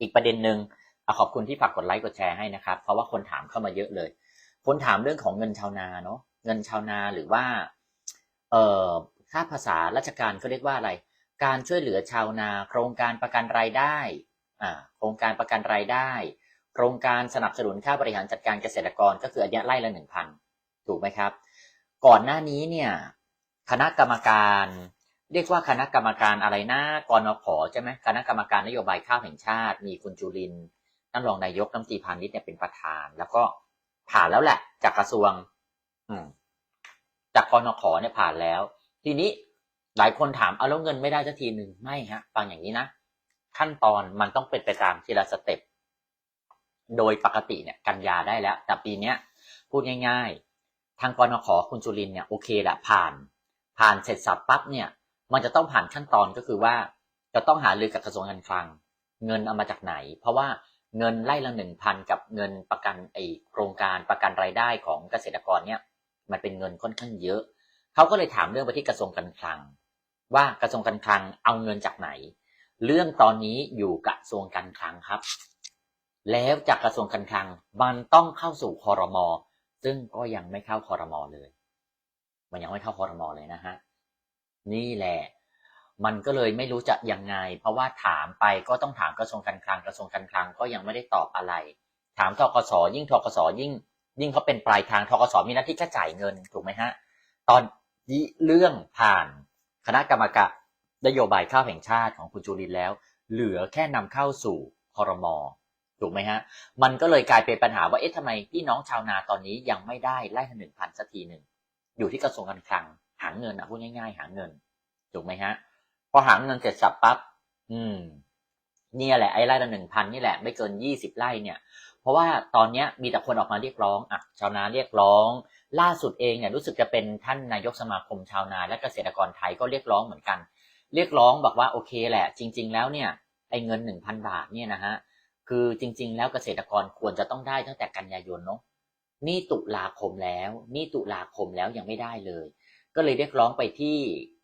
อีกประเด็นหนึ่งอขอบคุณที่ฝากกดไลค์กดแชร์ให้นะครับ เพราะว่าคนถามเข้ามาเยอะเลย คนถามเรื่องของเงินชาวนาเนาะเงินชาวนาหรือว่าเอ่อถ้าภาษาราชการเขาเรียกว่าอะไร การช่วยเหลือชาวนา โครงการประกันรายได้อ่าโครงการประกันรายได้ โครงการสนับสนุนค่าบริหารจัดการเกษตรกรก็คืออันเนี้ยไล่ละหนึ่งพันถูกไหมครับ ก่อนหน้านี้เนี่ยคณะกรรมการ เรียกว่าคณะกรรมการอะไรนะกรนขใช่ไหมคณะกรรมการนโยบายข้าวแห่งชาติ มีคุณจุลินทร์ท่านรองนายกน้ำตรีพาณิชย์เนี่ยเป็นประธาน แล้วก็ผ่านแล้วแหละ จากกระทรวง อืมจากกรนขเนี่ยผ่านแล้ว ทีนี้หลายคนถามเอาแล้วเงินไม่ได้สักทีหนึ่งไม่ฮะฟังอย่างนี้นะขั้นตอนมันต้องเป็นไปตามทีละสเต็ปโดยปกติเนี่ยกันยาได้แล้ว แต่ปีเนี้ยพูดง่าย ๆ ทางกรนขคุณจุลินเนี่ยโอเคแหละผ่าน ผ่านเสร็จสับปั๊บเนี่ย มันจะต้องผ่านขั้นตอนก็คือว่าจะต้องหารือกับกระทรวงการคลัง เงินเอามาจากไหน เพราะว่าเงินไล่ละหนึ่งพันกับเงินประกันไอโครงการประกันรายได้ของเกษตรกรเนี่ยมันเป็นเงินค่อนข้างเยอะ เขาก็เลยถามเรื่องไปที่กระทรวงการคลัง ว่ากระทรวงการคลังเอาเงินจากไหน เรื่องตอนนี้อยู่กระทรวงการคลังครับ แล้วจากกระทรวงการคลังมันต้องเข้าสู่คอรมอซึ่งก็ยังไม่เข้าคอรมอเลย มันยังไม่เข้าคอรมอเลยนะฮะ นี่แหละ มันก็เลยไม่รู้จะยังไง เพราะว่าถามไปก็ต้องถามกระทรวงการคลังกระทรวงการคลังก็ยังไม่ได้ตอบอะไร ถามทกสยิ่งทกสยิ่ง ยิ่งเขาเป็นปลายทางทกสมีหน้าที่แค่จ่ายเงินถูกไหมฮะตอนนี้เรื่องผ่านคณะกรรมการนโยบายข้าวแห่งชาติของคุณจุลินแล้ว เหลือแค่นำเข้าสู่คอรมอถูกไหมฮะ มันก็เลยกลายเป็นปัญหาว่า เอ๊ะทำไมพี่น้องชาวนาตอนนี้ยังไม่ได้ไล่หนึ่งพันสักทีหนึ่ง อยู่ที่กระทรวงการคลัง หาเงินอะพูดง่ายๆ หาเงินถูกไหมฮะ พอหาเงินเสร็จสับปั๊บอืม เนี่ยแหละไอ้ไร่ละหนึ่งพันนี่แหละไม่เกินยี่สิบไร่เนี่ย เพราะว่าตอนเนี้ยมีแต่คนออกมาเรียกร้องอะชาวนาเรียกร้อง ล่าสุดเองเนี่ยรู้สึกจะเป็นท่านนายกสมาคมชาวนาและเกษตรกรไทยก็เรียกร้องเหมือนกัน เรียกร้องบอกว่าโอเคแหละ จริง ๆ แล้วเนี่ยไอ้เงินหนึ่งพันบาทเนี่ยนะฮะคือจริง ๆ แล้วเกษตรกรควรจะต้องได้ตั้งแต่กันยายนเนาะนี่ตุลาคมแล้ว นี่ตุลาคมแล้วยังไม่ได้เลย ก็เลยเรียกร้องไปที่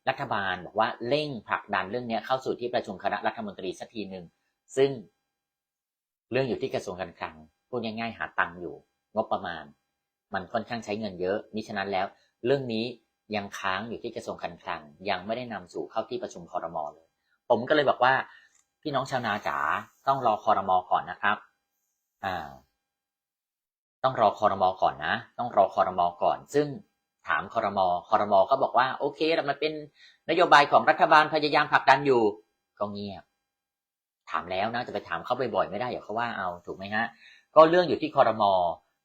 รัฐบาลบอกว่าเร่งผลักดันเรื่องนี้เข้าสู่ที่ประชุมคณะรัฐมนตรีสักทีหนึ่งซึ่งเรื่องอยู่ที่กระทรวงการคลังพูดง่ายๆหาตังค์อยู่ งบประมาณ มันค่อนข้างใช้เงินเยอะมิฉะนั้นแล้ว เรื่องนี้ยังค้างอยู่ที่กระทรวงการคลัง ยังไม่ได้นำสู่เข้าที่ประชุมคอรมอเลย ผมก็เลยบอกว่า พี่น้องชาวนาจ๋าต้องรอคอรมอก่อนนะครับ อ่า ต้องรอคอรมอก่อนนะ ต้องรอคอรมอก่อน ซึ่ง ถามคอรมอคอรมอก็บอกว่า โอเคแต่มันเป็นนโยบายของรัฐบาลพยายามผลักดันอยู่ก็เงียบ ถามแล้วนะจะไปถามเขาบ่อยๆไม่ได้เดี๋ยวเขาว่าเอาถูกไหมฮะก็เรื่องอยู่ที่คอรมอ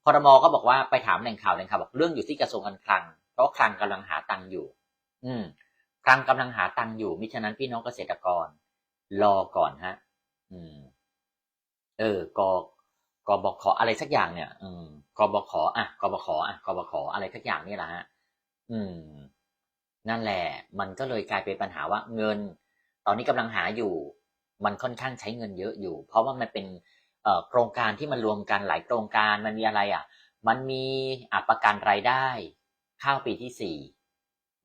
คอรมอก็บอกว่าไปถามแหล่งข่าวแหล่งข่าวบอกเรื่องอยู่ที่กระทรวงการคลัง เพราะคลังกำลังหาตังค์อยู่ อืมคลังกำลังหาตังค์อยู่มิฉะนั้นพี่น้องเกษตรกร รอก่อนฮะ อืม เออกก กบขอะไรสักอย่างเนี่ย อืมกบขอะกบขอะกบขอะไรสักอย่างนี่แหละฮะ อืม นั่นแหละ มันก็เลยกลายเป็นปัญหาว่าเงิน ตอนนี้กำลังหาอยู่ มันค่อนข้างใช้เงินเยอะอยู่ เพราะว่ามันเป็นโครงการที่มันรวมกันหลายโครงการมันมีอะไรอะ มันมีอะประกันรายได้ ข้าวปีที่สี่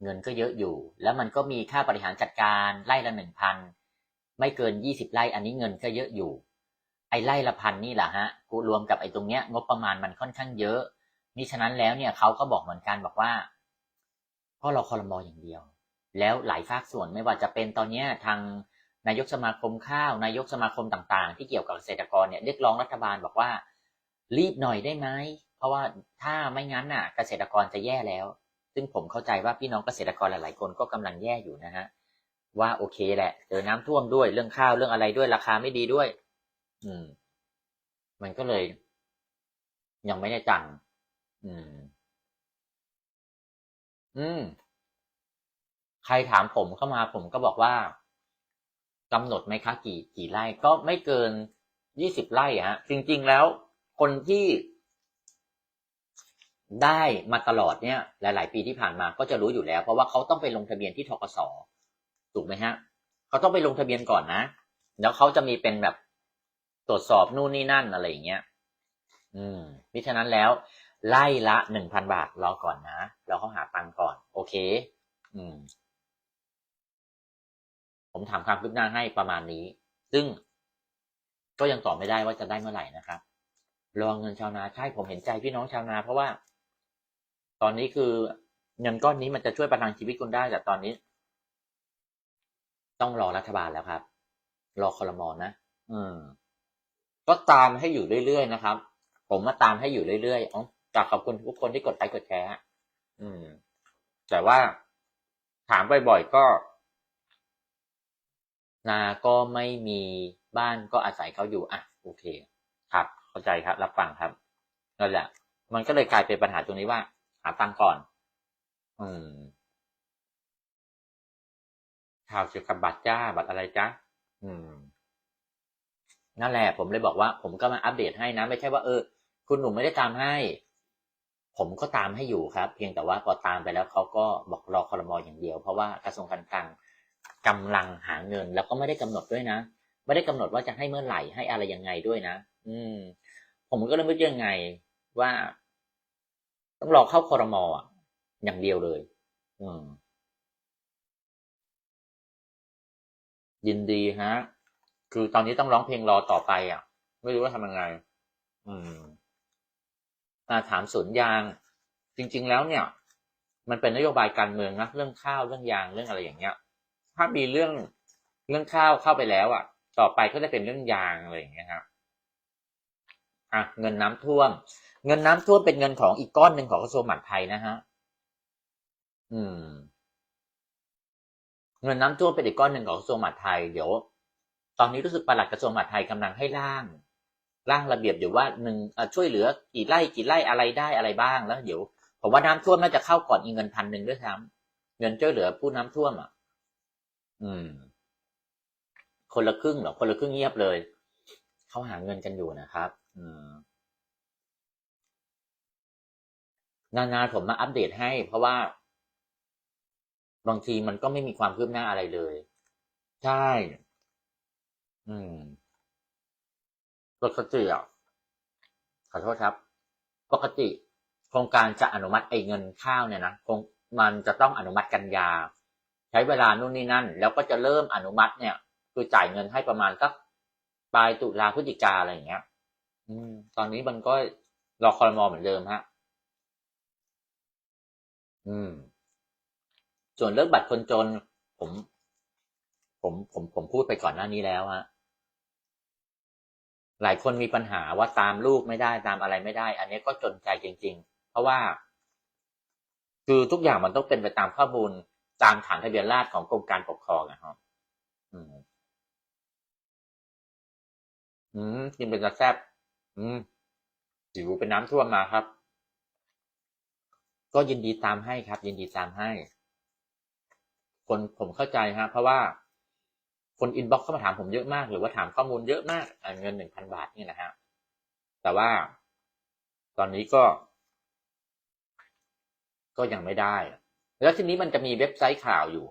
เงินก็เยอะอยู่ แล้วมันก็มีค่าบริหารจัดการไร่ละหนึ่งพันไม่เกินยี่สิบไร่อันนี้เงินก็เยอะอยู่ ไอ้ไร่ละพันนี่แหละฮะกูรวมกับไอ้ตรงเนี้ย งบประมาณมันค่อนข้างเยอะนี่ฉะนั้นแล้วเนี่ยเขาก็บอกเหมือนกันบอกว่าก็รอคอรมออย่างเดียว แล้วหลายภาคส่วนไม่ว่าจะเป็นตอนเนี้ยทางนายกสมาคมข้าว นายกสมาคมต่างๆ ที่เกี่ยวกับเกษตรกรเนี่ยเรียกร้องรัฐบาลบอกว่า รีบหน่อยได้ไหมเพราะว่าถ้าไม่งั้นน่ะ เกษตรกรจะแย่แล้ว ซึ่งผมเข้าใจว่าพี่น้องเกษตรกรหลายๆคนก็กำลังแย่อยู่นะฮะว่าโอเคแหละเจอน้ำท่วมด้วยเรื่องข้าวเรื่องอะไรด้วยราคาไม่ดีด้วย อืม มันก็เลย ยังไม่ได้ตัง อืม อืม ใครถามผมเข้ามาผมก็บอกว่ากำหนดไหมคะกี่กี่ไร่ก็ไม่เกินยี่สิบไร่ฮะ จริง ๆ แล้ว คนที่ได้มาตลอดเนี่ย หลาย ๆ ปีที่ผ่านมาก็จะรู้อยู่แล้ว เพราะว่าเขาต้องไปลงทะเบียนที่ทกสถูกไหมฮะเขาต้องไปลงทะเบียนก่อนนะ แล้วเขาจะมีเป็นแบบ ตรวจสอบนู่นนี่นั่นอะไรอย่างเงี้ย อืมมิฉะนั้นแล้ว ไล่ละหนึ่งพันบาทรอก่อนนะ เราเข้าหาตังก่อน โอเค อืม ผมถามความคืบหน้าให้ประมาณนี้ ซึ่งก็ยังตอบไม่ได้ว่าจะได้เมื่อไหร่นะครับ รอเงินชาวนาใช่ผมเห็นใจพี่น้องชาวนา เพราะว่า ตอนนี้คือเงินก้อนนี้มันจะช่วยประทังชีวิตคุณได้แต่ตอนนี้ ต้องรอรัฐบาลแล้วครับ รอคอรมอนะอืม ก็ตามให้อยู่เรื่อยๆนะครับ ผมมาตามให้อยู่เรื่อยๆอ๋อจากขอบคุณทุกคนที่กดไลค์กดแชร์อืม แต่ว่าถามบ่อยๆก็นาก็ไม่มีบ้านก็อาศัยเขาอยู่อะโอเค ครับ เข้าใจครับ รับฟังครับนั่นแหละ มันก็เลยกลายเป็นปัญหาตรงนี้ว่า หาตังค์ก่อน อืมข่าวเกี่ยวกับบัตรจ้าบัตรอะไรจ้าอืม นั่นแหละผมเลยบอกว่า ผมก็มาอัปเดตให้นะ ไม่ใช่ว่าเออ คุณหนุ่มไม่ได้ตามให้ ผมก็ตามให้อยู่ครับ เพียงแต่ว่าพอตามไปแล้วเขาก็บอกรอคอรมออย่างเดียว เพราะว่ากระทรวงการคลังกำลังหาเงิน แล้วก็ไม่ได้กำหนดด้วยนะ ไม่ได้กำหนดว่าจะให้เมื่อไหร่ให้อะไรยังไงด้วยนะ อืม ผมก็เลยไม่รู้ยังไงว่า ต้องรอเข้าคอรมออะอย่างเดียวเลย อืมยินดีฮะ คือตอนนี้ต้องร้องเพลงรอต่อไปอะ ไม่รู้ว่าทำยังไง อืมมาถามสวนยาง จริง ๆ แล้วเนี่ย มันเป็นนโยบายการเมืองนะเรื่องข้าวเรื่องยางเรื่องอะไรอย่างเงี้ย ถ้ามีเรื่องเรื่องข้าวเข้าไปแล้วอะ ต่อไปก็จะเป็นเรื่องยางอะไรอย่างเงี้ยครับอะเงินน้ำท่วม เงินน้ำท่วมเป็นเงินของอีกก้อนหนึ่งของกระทรวงมหาดไทยนะฮะอืม เงินน้ำท่วมเป็นอีกก้อนหนึ่งของกระทรวงมหาดไทยเดี๋ยว อนนี้รู้สึกปลัดกระทรวงมหาดไทยกำลังให้ร่าง ร่างระเบียบอยู่ว่าหนึ่งช่วยเหลือกี่ไร่กี่ไร่อะไรได้อะไรบ้างแล้วเดี๋ยวผมว่าน้ำท่วมน่าจะเข้าก่อนอีกเงินพันหนึ่งด้วยซ้ำเงินช่วยเหลือผู้น้ำท่วมอะ อืม คนละครึ่งเหรอคนละครึ่งเงียบเลยเขาหาเงินกันอยู่นะครับ อืมนานๆผมมาอัปเดตให้ เพราะว่า บางทีมันก็ไม่มีความคืบหน้าอะไรเลย ใช่ อืมปกติอะขอโทษครับ ปกติ โครงการจะอนุมัติไอ้เงินข้าวเนี่ยนะคงมันจะต้องอนุมัติกันยา ใช้เวลานู่นนี่นั่น แล้วก็จะเริ่มอนุมัติเนี่ย คือจ่ายเงินให้ประมาณสักปลายตุลาพฤศจิกาอะไรอย่างเงี้ย อืม ตอนนี้มันก็รอคอรมอเหมือนเดิมฮะ อืม ส่วนเรื่องบัตรคนจน ผม ผมผมผมพูดไปก่อนหน้านี้แล้วฮะหลายคนมีปัญหาว่าตามลูกไม่ได้ตามอะไรไม่ได้ อันนี้ก็จนใจจริง ๆ เพราะว่า คือทุกอย่างมันต้องเป็นไปตามข้อมูลตามฐานทะเบียนราษฎรของกรมการปกครองอะครับอืม อืมกินเป็นกระแซบอืมสิวเป็นน้ำท่วมมาครับ ก็ยินดีตามให้ครับ ยินดีตามให้ คนผมเข้าใจฮะเพราะว่า คนอินบ็อกเข้ามาถามผมเยอะมาก หรือว่าถามข้อมูลเยอะมากเงินหนึ่งพันบาทนี่นะฮะแต่ว่าตอนนี้ก็ ก็ยังไม่ได้ แล้วทีนี้มันจะมีเว็บไซต์ข่าวอยู่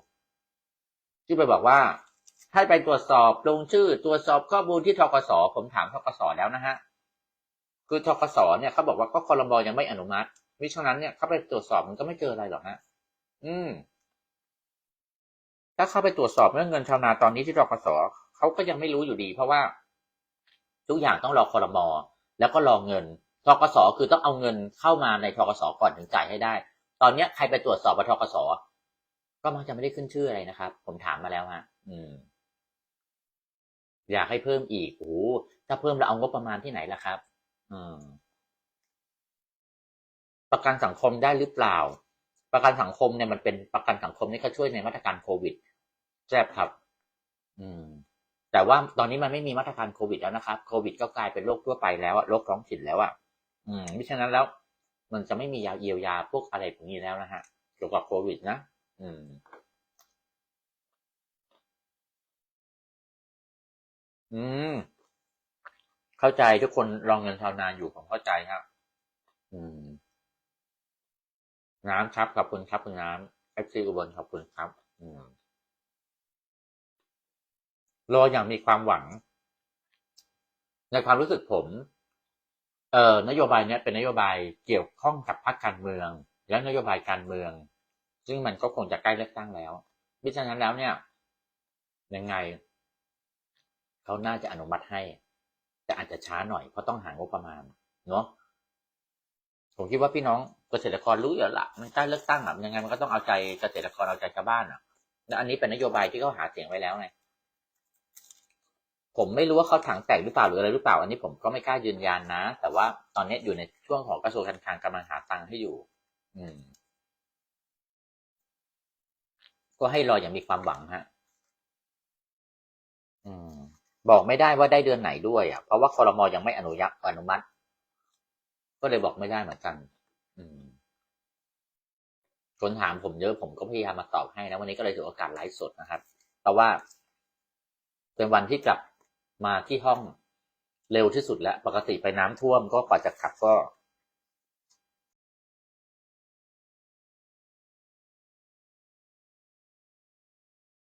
ที่ไปบอกว่าให้ไปตรวจสอบลงชื่อตรวจสอบข้อมูลที่ทกสผมถามทกสแล้วนะฮะคือทกสเนี่ยเขาบอกว่าก็คอรมอยังไม่อนุมัติมิฉะนั้นเนี่ยเขาไปตรวจสอบมันก็ไม่เจออะไรหรอกฮะ อืม ถ้าเข้าไปตรวจสอบเรื่องเงินชาวนาตอนนี้ที่ทกสเขาก็ยังไม่รู้อยู่ดี เพราะว่า ทุกอย่างต้องรอคอรมอแล้วก็รอเงินทกสคือต้องเอาเงินเข้ามาในทกสก่อนถึงจ่ายให้ได้ ตอนเนี้ยใครไปตรวจสอบกับทกสก็มักจะไม่ได้ขึ้นชื่ออะไรนะครับ ผมถามมาแล้วฮะอืม อยากให้เพิ่มอีกโอ้ถ้าเพิ่มเราเอางบประมาณที่ไหนล่ะครับ อืม ประกันสังคมได้หรือเปล่า ประกันสังคมเนี่ยมันเป็นประกันสังคมนี่เขาช่วยในมาตรการโควิด ใช่ครับ อืม แต่ว่าตอนนี้มันไม่มีมาตรการโควิดแล้วนะครับ โควิดก็กลายเป็นโรคทั่วไปแล้วอะโรคท้องถิ่นแล้วอะอืมมิฉะนั้นแล้ว มันจะไม่มียาเยียวยาพวกอะไรพวกนี้แล้วนะฮะเกี่ยวกับโควิดนะอืมอืม เข้าใจทุกคนรองเงินชาวนาอยู่ผมเข้าใจครับ อืม น้ำครับขอบคุณครับคุณน้ำเอฟซีอุบลขอบคุณครับ อืม รออย่างมีความหวัง ในความรู้สึกผมเอ่อนโยบายเนี้ยเป็นนโยบายเกี่ยวข้องกับพรรคการเมือง และนโยบายการเมือง ซึ่งมันก็คงจะใกล้เลือกตั้งแล้วมิฉะนั้นแล้วเนี่ยยังไงเขาน่าจะอนุมัติให้ แต่อาจจะช้าหน่อยเพราะต้องหางบประมาณเนาะผมคิดว่าพี่น้องเกษตรกรรู้อยู่แล้วละมันใกล้เลือกตั้งอะยังไงมันก็ต้องเอาใจเกษตรกรเอาใจชาวบ้านอะและอันนี้เป็นนโยบายที่เขาหาเสียงไว้แล้วไง ผมไม่รู้ว่าเขาถังแตกหรือเปล่าหรืออะไรหรือเปล่า อันนี้ผมก็ไม่กล้ายืนยันนะ แต่ว่าตอนนี้อยู่ในช่วงของกระทรวงการคลังกำลังหาตังค์ให้อยู่ อืม ก็ให้รออย่างมีความหวังฮะ อืม บอกไม่ได้ว่าได้เดือนไหนด้วยอะเพราะว่าคอรมอยังไม่อนุยักอนุมัติ ก็เลยบอกไม่ได้เหมือนกัน อืมคนถามผมเยอะผมก็พยายามมาตอบให้นะวันนี้ก็เลยถือโอกาสไลฟ์สดนะครับแต่ว่า เป็นวันที่กลับ มาที่ห้องเร็วที่สุดแล้ว ปกติไปน้ำท่วมก็กว่าจะขับก็